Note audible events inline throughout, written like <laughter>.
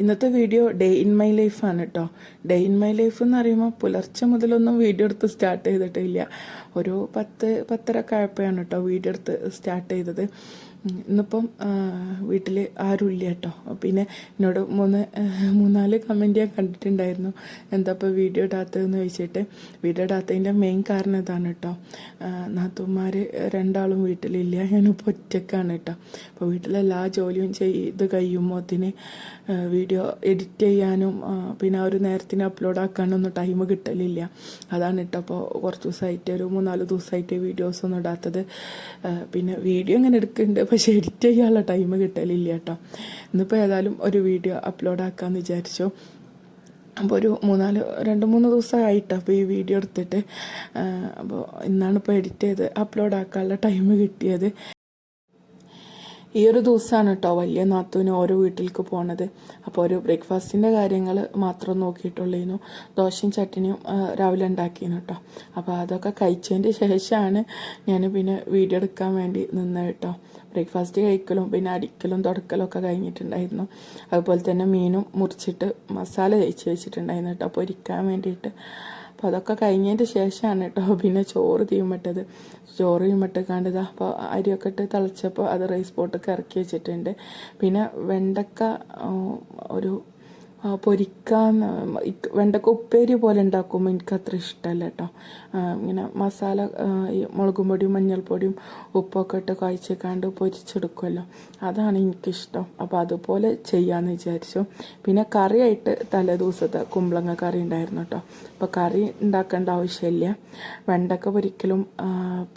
ഇന്നത്തെ video day in my ലൈഫാണ് കേട്ടോ ഡേ ഇൻ മൈ ലൈഫ് എന്ന് പറയുമ്പോൾ പുലർച്ചെ മുതലൊന്നും വീഡിയോ എടുത്ത് സ്റ്റാർട്ട് ചെയ്തിട്ടില്ല. ഒരു പത്ത് പത്തര ആയപ്പോഴാണ് കേട്ടോ വീഡിയോ എടുത്ത് സ്റ്റാർട്ട് ചെയ്തത്. ഇന്നിപ്പം വീട്ടിൽ ആരുമില്ല കേട്ടോ. പിന്നെ എന്നോട് മൂന്ന് മൂന്നാൽ കമന്റ് ഞാൻ കണ്ടിട്ടുണ്ടായിരുന്നു. എന്താ ഇപ്പോൾ വീഡിയോ ഇടാത്തതെന്ന് ചോദിച്ചിട്ട്. വീഡിയോ ഇടാത്തതിന്റെ മെയിൻ കാരണം ഇതാണ് കേട്ടോ. നാത്തുമാർ രണ്ടാളും വീട്ടിലില്ല. ഞാനിപ്പോൾ ഒറ്റക്കാണ് കേട്ടോ. അപ്പോൾ വീട്ടിലെല്ലാ ജോലിയും ചെയ്ത് കഴിയുമ്പോഴത്തിന് വീഡിയോ എഡിറ്റ് ചെയ്യാനും പിന്നെ ആ ഒരു നേരത്തിന് അപ്ലോഡ് ആക്കാനൊന്നും ടൈം കിട്ടലില്ല. അതാണ് കേട്ടോ അപ്പോൾ കുറച്ച് ദിവസമായിട്ട് ഒരു മൂന്നാൽ ദിവസമായിട്ട് വീഡിയോസ് ഒന്നും ഇടാത്തത്. പിന്നെ വീഡിയോ ഇങ്ങനെ എടുക്കുന്നുണ്ട് പക്ഷേ എഡിറ്റ് ചെയ്യാനുള്ള ടൈം കിട്ടലില്ല കേട്ടോ ഇന്നിപ്പോൾ ഏതായാലും ഒരു വീഡിയോ അപ്ലോഡ് ആക്കാമെന്ന് വിചാരിച്ചു. അപ്പോൾ ഒരു മൂന്നാൽ രണ്ട് മൂന്ന് ദിവസമായിട്ട് അപ്പോൾ ഈ വീഡിയോ എടുത്തിട്ട്. അപ്പോൾ ഇന്നാണ് ഇപ്പോൾ എഡിറ്റ് ചെയ്ത് അപ്ലോഡ് ആക്കാനുള്ള ടൈം കിട്ടിയത്. ഈ ഒരു ദിവസമാണ് കേട്ടോ വലിയ നാത്തൂന് ഓരോ വീട്ടിലേക്ക് പോണത്. അപ്പോൾ ഒരു ബ്രേക്ക്ഫാസ്റ്റിന്റെ കാര്യങ്ങൾ മാത്രം നോക്കിയിട്ടുള്ളേനു. ദോശയും ചട്ടിനിയും രാവിലെ ഉണ്ടാക്കിയിരുന്നു കേട്ടോ അപ്പോൾ അതൊക്കെ കഴിച്ചതിന്റെ ശേഷമാണ് ഞാൻ പിന്നെ വീഡിയോ എടുക്കാൻ വേണ്ടി നിന്നത് കേട്ടോ ബ്രേക്ക്ഫാസ്റ്റ് കഴിക്കലും പിന്നെ അടിക്കലും തുടക്കലും ഒക്കെ കഴിഞ്ഞിട്ടുണ്ടായിരുന്നു. അതുപോലെ തന്നെ മീനും മുറിച്ചിട്ട് മസാല തേച്ച് വെച്ചിട്ടുണ്ടായിരുന്നു കേട്ടോ പൊരിക്കാൻ വേണ്ടിയിട്ട്. അപ്പോൾ അതൊക്കെ കഴിഞ്ഞതിന്റെ ശേഷമാണ് കേട്ടോ പിന്നെ ചോറ് തീമിട്ടത് ചോറ് തീമിട്ടിക്കാണ്ട് ഇതാ അപ്പോൾ അരിയൊക്കെ ഇട്ട് തിളച്ചപ്പോൾ അത് റൈസ് പോട്ടൊക്കെ ഇറക്കി വെച്ചിട്ടുണ്ട്. പിന്നെ വെണ്ടക്ക ഒരു പൊരിക്കാൻ വെണ്ടക്ക ഉപ്പേരി പോലെ ഉണ്ടാക്കുമ്പോൾ എനിക്ക് അത്ര ഇഷ്ടമല്ല കേട്ടോ ഇങ്ങനെ മസാല മുളകും പൊടിയും മഞ്ഞൾപ്പൊടിയും ഉപ്പൊക്കെ ഇട്ട് കഴിച്ചേക്കാണ്ട് പൊരിച്ചെടുക്കുമല്ലോ അതാണ് എനിക്കിഷ്ടം. അപ്പോൾ അതുപോലെ ചെയ്യാമെന്ന് വിചാരിച്ചു. പിന്നെ കറിയായിട്ട് തലേ ദിവസത്തെ കുമ്പളങ്ങ കറി ഉണ്ടായിരുന്നു കേട്ടോ അപ്പോൾ കറി ഉണ്ടാക്കേണ്ട ആവശ്യമില്ല. വെണ്ടക്ക പൊരിക്കലും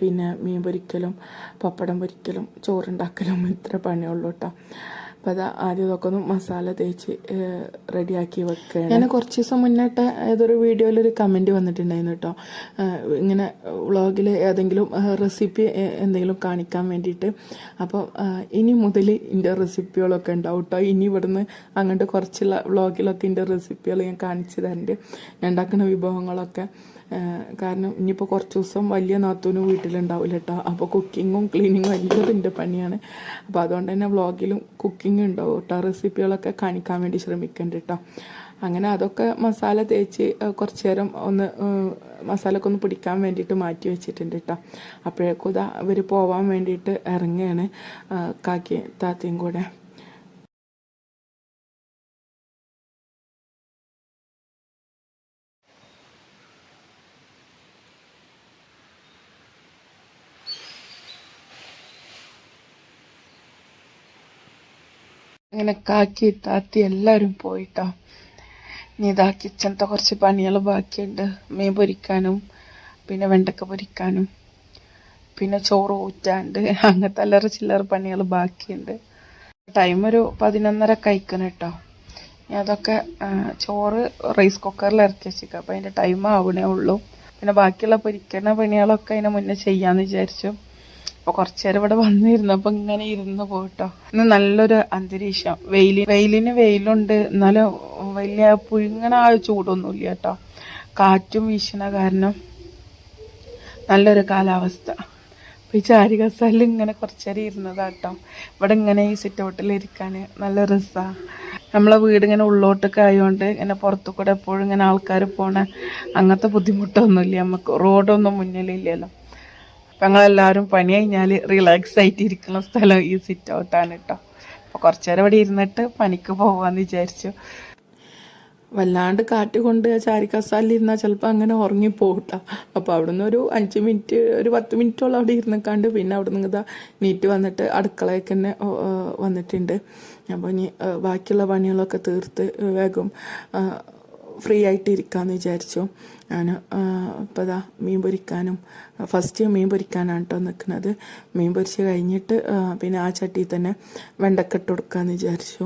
പിന്നെ മീൻ പൊരിക്കലും പപ്പടം പൊരിക്കലും ചോറുണ്ടാക്കലും ഇത്ര പണിയുള്ളൂ കേട്ടോ അപ്പോൾ അത് ആദ്യം ഇതൊക്കെ ഒന്ന് മസാല തേച്ച് റെഡിയാക്കി വെക്കുകയാണ് ഞാൻ കുറച്ച് ദിവസം മുന്നിട്ട് ഏതൊരു വീഡിയോയിൽ ഒരു കമന്റ് വന്നിട്ടുണ്ടായിരുന്നു കേട്ടോ. ഇങ്ങനെ വ്ളോഗിൽ ഏതെങ്കിലും റെസിപ്പി എന്തെങ്കിലും കാണിക്കാൻ വേണ്ടിയിട്ട്. അപ്പോൾ ഇനി മുതൽ എന്റെ റെസിപ്പികളൊക്കെ ഉണ്ടാവും കേട്ടോ. ഇനി ഇവിടുന്ന് അങ്ങോട്ട് കുറച്ചുള്ള വ്ളോഗിലൊക്കെ എന്റെ റെസിപ്പികൾ ഞാൻ കാണിച്ചു തരുന്നുണ്ട് ഞാൻ ഉണ്ടാക്കുന്ന വിഭവങ്ങളൊക്കെ കാരണം ഇനിയിപ്പോൾ കുറച്ച് ദിവസം വലിയ നാത്തൂനും വീട്ടിലുണ്ടാവില്ല കേട്ടോ അപ്പോൾ കുക്കിങ്ങും ക്ലീനിങ്ങും എല്ലാം എന്റെ പണിയാണ്. അപ്പോൾ അതുകൊണ്ട് തന്നെ വ്ളോഗിലും കുക്കിംഗ് ഉണ്ടാവും കേട്ടോ റെസിപ്പികളൊക്കെ കാണിക്കാൻ വേണ്ടി ശ്രമിക്കുന്നുണ്ട് കേട്ടോ അങ്ങനെ അതൊക്കെ മസാല തേച്ച് കുറച്ച് നേരം ഒന്ന് മസാലയൊക്കെ ഒന്ന് പിടിക്കാൻ വേണ്ടിയിട്ട് മാറ്റി വെച്ചിട്ടുണ്ട് കേട്ടോ അപ്പോഴേക്കും ഇതാ ഇവർ പോവാൻ വേണ്ടിയിട്ട് ഇറങ്ങുകയാണ് കാക്കി താത്തയും കൂടെ. അങ്ങനെ കാക്കി താത്തി എല്ലാവരും പോയിട്ടോ. ഇനി ഇതാ കിച്ചണത്തെ കുറച്ച് പണികൾ ബാക്കിയുണ്ട്. മീൻ പൊരിക്കാനും പിന്നെ വെണ്ടക്ക പൊരിക്കാനും പിന്നെ ചോറ് ഊറ്റാണ്ട് അങ്ങനത്തെ അല്ലറ ചില്ലറ പണികൾ ബാക്കിയുണ്ട്. ടൈം ഒരു പതിനൊന്നര കഴിക്കണം കേട്ടോ ഞാൻ അതൊക്കെ ചോറ് റൈസ് കുക്കറിൽ ഇറക്കി വെച്ചേക്കാം. അപ്പം അതിന്റെ ടൈം ആവണേ ഉള്ളൂ. പിന്നെ ബാക്കിയുള്ള പൊരിക്കുന്ന പണികളൊക്കെ അതിന് മുന്നേ ചെയ്യാമെന്ന് വിചാരിച്ചു. അപ്പോൾ കുറച്ച് നേരം ഇവിടെ വന്നിരുന്നപ്പോൾ ഇങ്ങനെ ഇരുന്ന് പോയിട്ടോ ഇന്ന് നല്ലൊരു അന്തരീക്ഷം. വെയിൽ വെയിലിന് വെയിലുണ്ട്. എന്നാലും വലിയ പുഴുങ്ങണ ആ ചൂടൊന്നുമില്ല കേട്ടോ. കാറ്റും വീശണ കാരണം നല്ലൊരു കാലാവസ്ഥ. അപ്പോൾ ഈ ചാരി കസാലിൽ ഇങ്ങനെ കുറച്ച് നേരം ഇരുന്നതാട്ടോ ഇവിടെ ഇങ്ങനെ ഈ സിറ്റ് ഔട്ടിൽ ഇരിക്കാൻ നല്ല രസമാണ് നമ്മളെ വീട് ഇങ്ങനെ ഉള്ളോട്ടൊക്കെ ആയതുകൊണ്ട് ഇങ്ങനെ പുറത്തു കൂടെ എപ്പോഴും ഇങ്ങനെ ആൾക്കാർ പോണ അങ്ങനത്തെ ബുദ്ധിമുട്ടൊന്നുമില്ല. നമുക്ക് റോഡൊന്നും മുന്നിലില്ലല്ലോ. അപ്പം ഞങ്ങളെല്ലാവരും പണി കഴിഞ്ഞാൽ റിലാക്സ് ആയിട്ട് ഇരിക്കുന്ന സ്ഥലം ഈ സിറ്റ് ഔട്ടാണ് കേട്ടോ അപ്പോൾ കുറച്ചു നേരം ഇവിടെ ഇരുന്നിട്ട് പണിക്ക് പോകാമെന്ന് വിചാരിച്ചു. വല്ലാണ്ട് കാറ്റ് കൊണ്ട് ചാരിക്കസാലിരുന്നാൽ ചിലപ്പോൾ അങ്ങനെ ഉറങ്ങിപ്പോകട്ടോ അപ്പോൾ അവിടുന്ന് ഒരു അഞ്ച് മിനിറ്റ് ഒരു പത്ത് മിനിറ്റോളം അവിടെ ഇരുന്നിക്കാണ്ട് പിന്നെ അവിടെ നിന്ന് ഇതാ നീറ്റ് വന്നിട്ട് അടുക്കളയൊക്കെ തന്നെ വന്നിട്ടുണ്ട്. അപ്പോൾ ഇനി ബാക്കിയുള്ള പണികളൊക്കെ തീർത്ത് വേഗം ഫ്രീ ആയിട്ട് ഇരിക്കാമെന്ന് വിചാരിച്ചു. ഞാൻ ഇപ്പോൾ ഇതാ മീൻ പൊരിക്കാനും ഫസ്റ്റ് മീൻ പൊരിക്കാനാണ് കേട്ടോ നിൽക്കുന്നത് മീൻ പൊരിച്ച് കഴിഞ്ഞിട്ട് പിന്നെ ആ ചട്ടിയിൽ തന്നെ വെണ്ടക്ക ഇട്ട് കൊടുക്കാമെന്ന് വിചാരിച്ചു.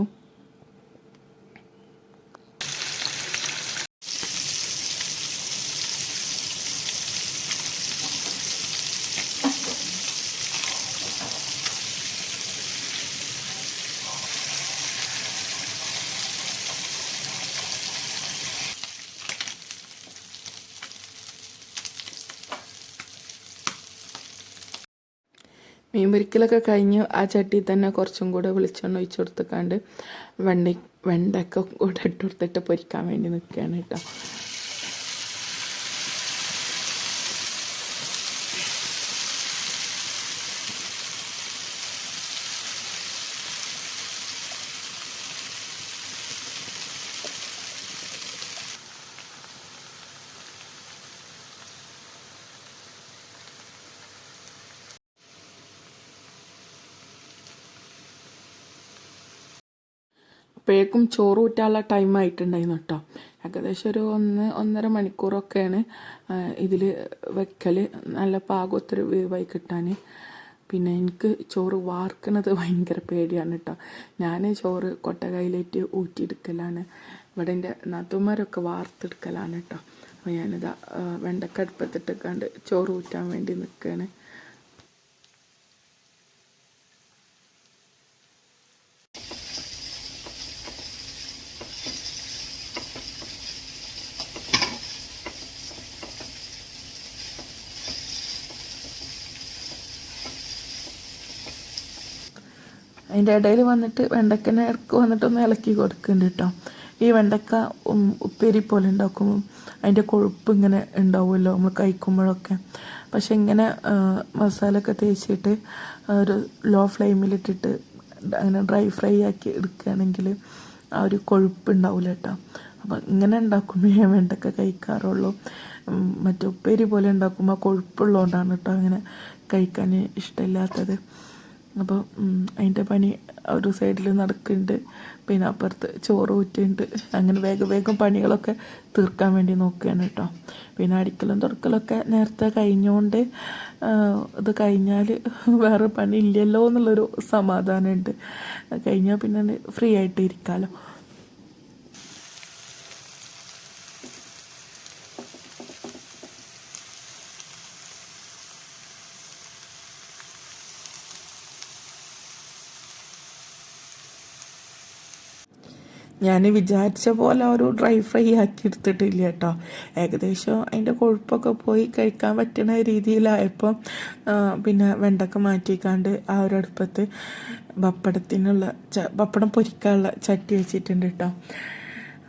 മീൻ പൊരിക്കലൊക്കെ കഴിഞ്ഞ് ആ ചട്ടിയിൽ തന്നെ കുറച്ചും കൂടെ വെളിച്ചെണ്ണ ഒഴിച്ചു കൊടുത്തേക്കാണ്ട് വെണ്ണ വെണ്ടക്ക കൂടെ ഇട്ട് കൊടുത്തിട്ട് പൊരിക്കാൻ വേണ്ടി നിൽക്കുകയാണ് കേട്ടോ. അപ്പോഴേക്കും ചോറ് ഊറ്റാനുള്ള ടൈം ആയിട്ടുണ്ടായിരുന്നു കേട്ടോ. ഏകദേശം ഒരു ഒന്ന് ഒന്നര മണിക്കൂറൊക്കെയാണ് ഇതിൽ വെക്കൽ നല്ല പാകത്തൊരു വേവായി കിട്ടാൻ പിന്നെ എനിക്ക് ചോറ് വാർക്കണത് ഭയങ്കര പേടിയാണ് കേട്ടോ. ഞാൻ ചോറ് കൊട്ടകയിലേറ്റ് ഊറ്റിയെടുക്കലാണ്. ഇവിടെ എന്റെ നാത്തുമാരൊക്കെ വാർത്തെടുക്കലാണ് കേട്ടോ. അപ്പോൾ ഞാനിതാ വെണ്ടക്കടുപ്പത്തിട്ടൊക്കെ ചോറ് ഊറ്റാൻ വേണ്ടി നിൽക്കുകയാണ് അതിന്റെ ഇടയിൽ വന്നിട്ട് വെണ്ടക്കനെ ഇറക്കി വന്നിട്ടൊന്ന് ഇളക്കി കൊടുക്കുന്നുണ്ട് കേട്ടോ ഈ വെണ്ടക്ക ഉപ്പേരി പോലെ ഉണ്ടാക്കുമ്പോൾ അതിന്റെ കൊഴുപ്പ് ഇങ്ങനെ ഉണ്ടാവുമല്ലോ നമ്മൾ കഴിക്കുമ്പോഴൊക്കെ. പക്ഷെ ഇങ്ങനെ ആ, മസാല ഒക്കെ തേച്ചിട്ട് ഒരു ലോ ഫ്ലെയിമിലിട്ടിട്ട് അങ്ങനെ ഡ്രൈ ഫ്രൈ ആക്കി എടുക്കുകയാണെങ്കിൽ ആ ഒരു കൊഴുപ്പ് ഉണ്ടാവില്ല കേട്ടോ അപ്പം ഇങ്ങനെ ഉണ്ടാക്കുമ്പോൾ ഞാൻ വെണ്ടക്ക കഴിക്കാറുള്ളൂ. മറ്റേ ഉപ്പേരി പോലെ ഉണ്ടാക്കുമ്പോൾ കൊഴുപ്പുള്ളതുകൊണ്ടാണ് കേട്ടോ അങ്ങനെ കഴിക്കാൻ ഇഷ്ടമില്ലാത്തത്. അപ്പോൾ അതിന്റെ പണി ഒരു സൈഡിൽ നടക്കുന്നുണ്ട് പിന്നെ അപ്പുറത്ത് ചോറ് ഊറ്റുന്നുണ്ട് അങ്ങനെ വേഗം വേഗം പണികളൊക്കെ തീർക്കാൻ വേണ്ടി നോക്കുകയാണ് കേട്ടോ പിന്നെ അടിക്കലും തുറക്കലൊക്കെ നേരത്തെ കഴിഞ്ഞുകൊണ്ട് ഇത് കഴിഞ്ഞാൽ വേറെ പണി ഇല്ലല്ലോ എന്നുള്ളൊരു സമാധാനമുണ്ട് കഴിഞ്ഞാൽ പിന്നെ ഫ്രീ ആയിട്ട് ഇരിക്കാമല്ലോ ഞാൻ വിചാരിച്ച പോലെ ഒരു ഡ്രൈ ഫ്രൈ ആക്കി എടുത്തിട്ടില്ല കേട്ടോ. ഏകദേശം അതിന്റെ കൊഴുപ്പൊക്കെ പോയി കഴിക്കാൻ പറ്റുന്ന രീതിയിലായപ്പോൾ ആ, പിന്നെ വെണ്ടക്ക മാറ്റിക്കാണ്ട് ആ ഒരു അടുപ്പത്ത് പപ്പടത്തിനുള്ള പപ്പടം പൊരിക്കാനുള്ള ചട്ടി വെച്ചിട്ടുണ്ട് കേട്ടോ.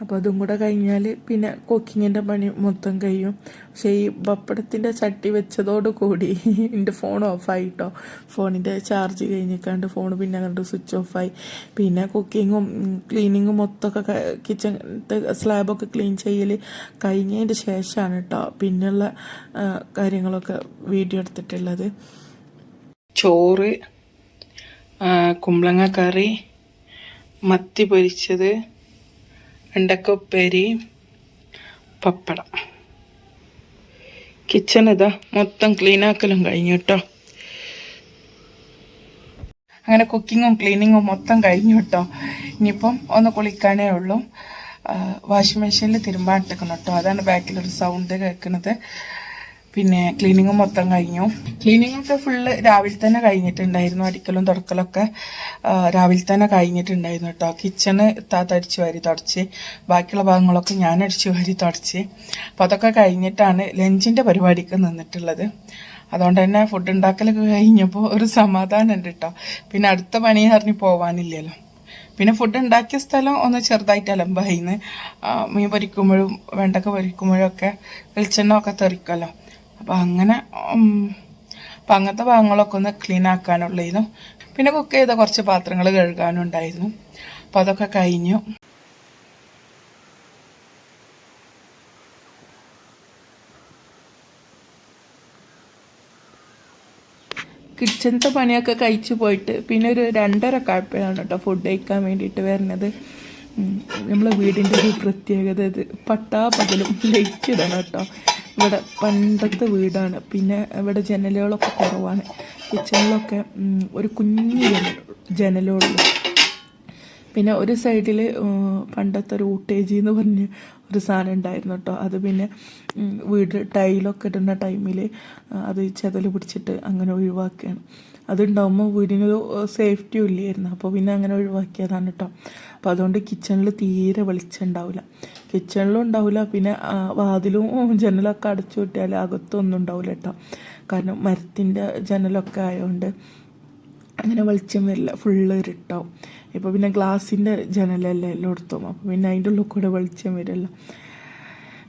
അപ്പോൾ അതും കൂടെ കഴിഞ്ഞാൽ പിന്നെ കുക്കിങ്ങിന്റെ പണി മൊത്തം കഴിയും. പക്ഷേ ഈ പപ്പടത്തിന്റെ ചട്ടി വെച്ചതോട് കൂടി <laughs> എന്റെ ഫോൺ ഓഫായിട്ടോ ഫോണിന്റെ ചാർജ് കഴിഞ്ഞിക്കാണ്ട് ഫോൺ പിന്നെ അങ്ങോട്ട് സ്വിച്ച് ഓഫായി പിന്നെ കുക്കിങ്ങും ക്ലീനിങ്ങും മൊത്തമൊക്കെ കിച്ചൺ സ്ലാബൊക്കെ ക്ലീൻ ചെയ്യൽ കഴിഞ്ഞതിന്റെ ശേഷമാണ് കേട്ടോ പിന്നെയുള്ള കാര്യങ്ങളൊക്കെ വീഡിയോ എടുത്തിട്ടുള്ളത്. ചോറ് കുമ്പളങ്ങ കറി മത്തി പൊരിച്ചത് വെണ്ടക്കുപ്പേരി പപ്പടം. കിച്ചൺ ഇതാ മൊത്തം ക്ലീനാക്കലും കഴിഞ്ഞു കേട്ടോ അങ്ങനെ കുക്കിങ്ങും ക്ലീനിങ്ങും മൊത്തം കഴിഞ്ഞു കേട്ടോ ഇനിയിപ്പം ഒന്ന് കുളിക്കാനേ ഉള്ളൂ. വാഷിംഗ് മെഷീനിൽ തിരുമ്പാട്ടെക്കണം കേട്ടോ അതാണ് ബാക്കിലൊരു സൗണ്ട് കേൾക്കുന്നത്. പിന്നെ ക്ലീനിങ് മൊത്തം കഴിഞ്ഞു. ക്ലീനിങ് ഒക്കെ ഫുള്ള് രാവിലെ തന്നെ കഴിഞ്ഞിട്ടുണ്ടായിരുന്നു. അടിക്കലും തുടക്കലൊക്കെ രാവിലെ തന്നെ കഴിഞ്ഞിട്ടുണ്ടായിരുന്നു കേട്ടോ. കിച്ചണ് താത്ത അടിച്ചു വാരി തുടച്ച് ബാക്കിയുള്ള ഭാഗങ്ങളൊക്കെ ഞാൻ അടിച്ചു വാരി തുടച്ച്. അപ്പോൾ അതൊക്കെ കഴിഞ്ഞിട്ടാണ് ലഞ്ചിന്റെ പരിപാടിക്ക് നിന്നിട്ടുള്ളത്. അതുകൊണ്ട് തന്നെ ഫുഡ് ഉണ്ടാക്കലൊക്കെ കഴിഞ്ഞപ്പോൾ ഒരു സമാധാനം ഉണ്ട് കേട്ടോ. പിന്നെ അടുത്ത പണി അറിഞ്ഞ് പോവാനില്ലല്ലോ. പിന്നെ ഫുഡ് ഉണ്ടാക്കിയ സ്ഥലം ഒന്ന് ചെറുതായിട്ട് അലമ്പായിന്ന്. മീൻ പൊരിക്കുമ്പോഴും വെണ്ടക്ക പൊരിക്കുമ്പോഴും ഒക്കെ വെളിച്ചെണ്ണ ഒക്കെ തെറിക്കുമല്ലോ അപ്പം അങ്ങനെ അപ്പം അങ്ങനത്തെ ഭാഗങ്ങളൊക്കെ ഒന്ന് ക്ലീൻ ആക്കാനുള്ളതായിരുന്നു പിന്നെ കുക്ക് ചെയ്ത കുറച്ച് പാത്രങ്ങൾ കഴുകാനും ഉണ്ടായിരുന്നു അപ്പം അതൊക്കെ കഴിഞ്ഞു. കിച്ചണത്തെ പണിയൊക്കെ കഴിച്ചു പോയിട്ട് പിന്നെ ഒരു രണ്ടര കാഴ്ചയാണ് കേട്ടോ ഫുഡ് കഴിക്കാൻ വേണ്ടിയിട്ട് വരുന്നത്. നമ്മളെ വീടിന്റെ ഒരു പ്രത്യേകത ഇത്. പട്ടാ പകലും ലൈറ്റ് ഇടണം കേട്ടോ. ഇവിടെ പണ്ടത്തെ വീടാണ്. പിന്നെ ഇവിടെ ജനലുകളൊക്കെ കുറവാണ്. കിച്ചണിലൊക്കെ ഒരു കുഞ്ഞു ജനലുള്ളൂ പിന്നെ ഒരു സൈഡിൽ പണ്ടത്തെ ഒരു ഊട്ടേജി എന്ന് പറഞ്ഞ് ഒരു സാധനം ഉണ്ടായിരുന്നു കേട്ടോ അത് പിന്നെ വീട് ടൈലൊക്കെ ഇടുന്ന ടൈമിൽ അത് ചെതൽ പിടിച്ചിട്ട് അങ്ങനെ ഒഴിവാക്കുകയാണ് അതുണ്ടാകുമ്പോൾ വീടിനൊരു സേഫ്റ്റിയും ഇല്ലായിരുന്നു. അപ്പോൾ പിന്നെ അങ്ങനെ ഒഴിവാക്കിയതാണ് കേട്ടോ അപ്പോൾ അതുകൊണ്ട് കിച്ചണിൽ തീരെ വെളിച്ചം ഉണ്ടാവില്ല കിച്ചണിലും ഉണ്ടാവില്ല പിന്നെ വാതിലും ജനലൊക്കെ അടച്ചു വിട്ടാൽ അകത്തൊന്നും ഉണ്ടാവില്ല കേട്ടോ കാരണം മരത്തിന്റെ ജനലൊക്കെ ആയതുകൊണ്ട് അങ്ങനെ വെളിച്ചം വരില്ല. ഫുള്ള് ഇരുട്ടാവും. ഇപ്പോൾ പിന്നെ ഗ്ലാസിന്റെ ജനലല്ലേ എല്ലായിടത്തും. അപ്പോൾ പിന്നെ അതിന്റെ ഉള്ളിൽ കൂടെ വെളിച്ചം വരില്ല.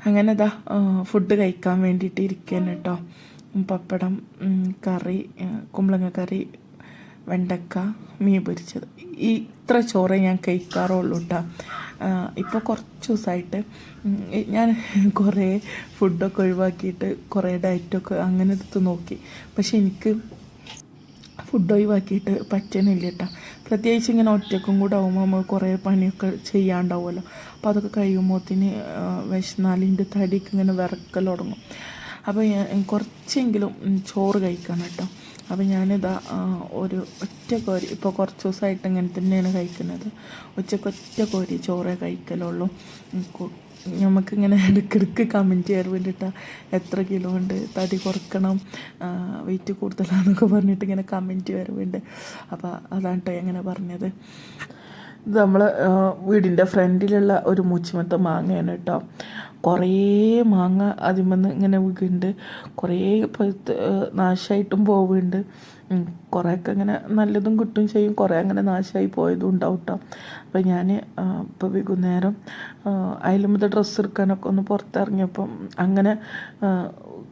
അങ്ങനെ ഇതാ ഫുഡ് കഴിക്കാൻ വേണ്ടിയിട്ട് ഇരിക്കാൻ കേട്ടോ പപ്പടം കറി കുമ്പളങ്ങ കറി വെണ്ടക്ക മീൻ പൊരിച്ചത്. ഇത്ര ചോറ് ഞാൻ കഴിക്കാറുള്ളൂ കേട്ടോ ഇപ്പോൾ കുറച്ച് ദിവസമായിട്ട് ഞാൻ കുറേ ഫുഡൊക്കെ ഒഴിവാക്കിയിട്ട് കുറേ ഡയറ്റൊക്കെ അങ്ങനെ എടുത്ത് നോക്കി. പക്ഷെ എനിക്ക് ഫുഡ് ഒഴിവാക്കിയിട്ട് പറ്റണില്ല കേട്ടോ പ്രത്യേകിച്ച് ഇങ്ങനെ ഒറ്റക്കും കൂടെ ആകുമ്പോൾ നമ്മൾ കുറേ പണിയൊക്കെ ചെയ്യാണ്ടാവുമല്ലോ. അപ്പോൾ അതൊക്കെ കഴിയുമ്പോഴത്തേന് വിശന്നാലിന്റെ തടിക്ക് ഇങ്ങനെ വിറക്കൽ തുടങ്ങും അപ്പോൾ കുറച്ചെങ്കിലും ചോറ് കഴിക്കണം കേട്ടോ. അപ്പോൾ ഞാനിതാ ഒരു ഒറ്റ കോരി ഇപ്പോൾ കുറച്ച് ദിവസമായിട്ട് ഇങ്ങനെ തന്നെയാണ് കഴിക്കുന്നത്. ഉച്ചയ്ക്ക് ഒറ്റ കോരി ചോറേ കഴിക്കലുള്ളൂ. നമുക്കിങ്ങനെ ഇടയ്ക്കിടയ്ക്ക് കമന്റ് ചെയ്യാൻ വേണ്ടിയിട്ട് എത്ര കിലോ ഉണ്ട് തടി കുറക്കണം വെയിറ്റ് കൂടുതലാണെന്നൊക്കെ പറഞ്ഞിട്ട് ഇങ്ങനെ കമന്റ് വരുന്നുണ്ട് അപ്പോൾ അതാണ് കേട്ടോ എങ്ങനെ പറഞ്ഞത്. ഇത് നമ്മൾ വീടിന്റെ ഫ്രണ്ടിലുള്ള ഒരു മൂച്ചിമത്ത മാങ്ങയാണ് കേട്ടോ കുറേ മാങ്ങ അതിമെന്ന് ഇങ്ങനെ വീകുന്നുണ്ട് കുറേ നാശമായിട്ടും പോവുന്നുണ്ട്. കുറേയൊക്കെ ഇങ്ങനെ നല്ലതും കിട്ടും ചെയ്യും. കുറേ അങ്ങനെ നാശമായി പോയതും ഉണ്ടാവും കേട്ടോ അപ്പോൾ ഞാൻ ഇപ്പോൾ വൈകുന്നേരം അതിലുമ്പത്തെ ഡ്രസ്സ് എടുക്കാനൊക്കെ ഒന്ന് പുറത്തിറങ്ങിയപ്പം അങ്ങനെ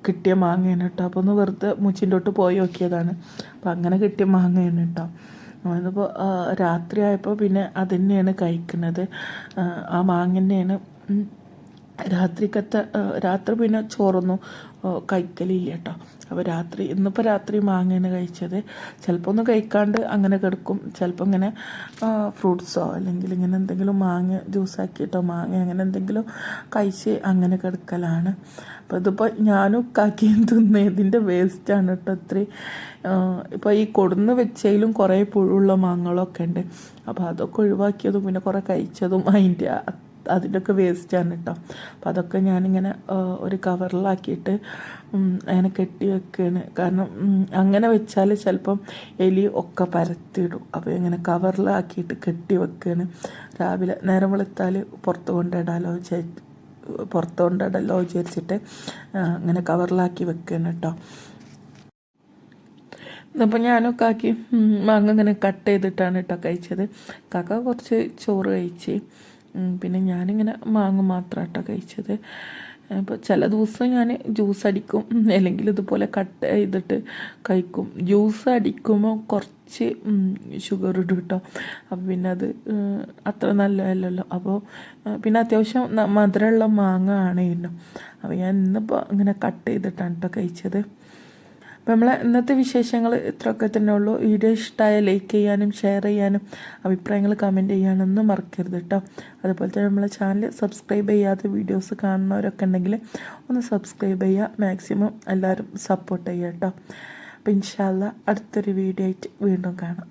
കിട്ടിയ മാങ്ങയാണ് കേട്ടോ അപ്പോൾ ഒന്ന് വെറുതെ മുച്ചിന്റെ തൊട്ട് പോയി നോക്കിയതാണ്. അപ്പോൾ അങ്ങനെ കിട്ടിയ മാങ്ങയാണ് കേട്ടോ അതിപ്പോൾ രാത്രിയായപ്പോൾ പിന്നെ അത് തന്നെയാണ് കഴിക്കുന്നത്. ആ, മാങ്ങന്നെയാണ് രാത്രിക്കത്തെ രാത്രി പിന്നെ ചോറൊന്നും കഴിക്കലില്ല കേട്ടോ അപ്പോൾ രാത്രി ഇന്നിപ്പോൾ രാത്രി മാങ്ങയാണ് കഴിച്ചത്. ചിലപ്പോൾ ഒന്ന് കഴിക്കാണ്ട് അങ്ങനെ കിടക്കും. ചിലപ്പോൾ ഇങ്ങനെ ഫ്രൂട്ട്സോ അല്ലെങ്കിൽ ഇങ്ങനെ എന്തെങ്കിലും മാങ്ങ ജ്യൂസാക്കിയിട്ടോ മാങ്ങ അങ്ങനെ എന്തെങ്കിലും കഴിച്ച് അങ്ങനെ കിടക്കലാണ്. അപ്പോൾ ഇതിപ്പോൾ ഞാനും കാക്കിയും തിന്നതിന്റെ വേസ്റ്റാണ് കേട്ടോ ഇത്രയും ഇപ്പോൾ ഈ കൊടുന്ന് വെച്ചതിലും കുറേ പുഴുള്ള മാങ്ങകളൊക്കെ ഉണ്ട്. അപ്പോൾ അതൊക്കെ ഒഴിവാക്കിയതും പിന്നെ കുറേ കഴിച്ചതും അതിന്റെ അതിന്റെയൊക്കെ വേസ്റ്റാണ് കേട്ടോ അപ്പോൾ അതൊക്കെ ഞാനിങ്ങനെ ഒരു കവറിലാക്കിയിട്ട് അങ്ങനെ കെട്ടി വെക്കുകയാണ് കാരണം അങ്ങനെ വെച്ചാൽ ചിലപ്പം എലി ഒക്കെ പരത്തിയിടും. അപ്പോൾ ഇങ്ങനെ കവറിലാക്കിയിട്ട് കെട്ടി വെക്കുകയാണ് രാവിലെ നേരം വെളുത്താൽ പുറത്ത് കൊണ്ടിടാലോ വിചാരിച്ച് പുറത്ത് കൊണ്ടിടാലോ വിചാരിച്ചിട്ട് ഇങ്ങനെ കവറിലാക്കി വെക്കുകയാണ് കേട്ടോ അപ്പോൾ ഞാനൊക്കെ ആക്കി മാങ്ങ ഇങ്ങനെ കട്ട് ചെയ്തിട്ടാണ് കേട്ടോ കഴിച്ചത്. കാക്ക കുറച്ച് ചോറ് കഴിച്ച് പിന്നെ ഞാനിങ്ങനെ മാങ്ങ മാത്രം കഴിച്ചത്. അപ്പോൾ ചില ദിവസം ഞാൻ ജ്യൂസ് അടിക്കും. അല്ലെങ്കിൽ ഇതുപോലെ കട്ട് ചെയ്തിട്ട് കഴിക്കും. ജ്യൂസ് അടിക്കുമ്പോൾ കുറച്ച് ഷുഗർ ഇടും കേട്ടോ അപ്പോൾ പിന്നെ അത് അത്ര നല്ലതല്ലല്ലോ. അപ്പോൾ പിന്നെ അത്യാവശ്യം മധുരമുള്ള മാങ്ങ ആണേലും അപ്പോൾ ഞാൻ ഇന്നിപ്പോൾ ഇങ്ങനെ കട്ട് ചെയ്തിട്ടാണ് കേട്ടോ കഴിച്ചത്. അപ്പോൾ നമ്മളെ ഇന്നത്തെ വിശേഷങ്ങൾ ഇത്രയൊക്കെ തന്നെ ഉള്ളൂ. വീഡിയോ ഇഷ്ടമായ ലൈക്ക് ചെയ്യാനും ഷെയർ ചെയ്യാനും അഭിപ്രായങ്ങൾ കമന്റ് ചെയ്യാനൊന്നും മറക്കരുത് കേട്ടോ അതുപോലെ തന്നെ നമ്മളെ ചാനൽ സബ്സ്ക്രൈബ് ചെയ്യാത്ത വീഡിയോസ് കാണുന്നവരൊക്കെ ഉണ്ടെങ്കിൽ ഒന്ന് സബ്സ്ക്രൈബ് ചെയ്യുക മാക്സിമം എല്ലാവരും സപ്പോർട്ട് ചെയ്യുക കേട്ടോ അപ്പോൾ ഇൻഷാല്ല അടുത്തൊരു വീഡിയോ ആയിട്ട് വീണ്ടും കാണാം.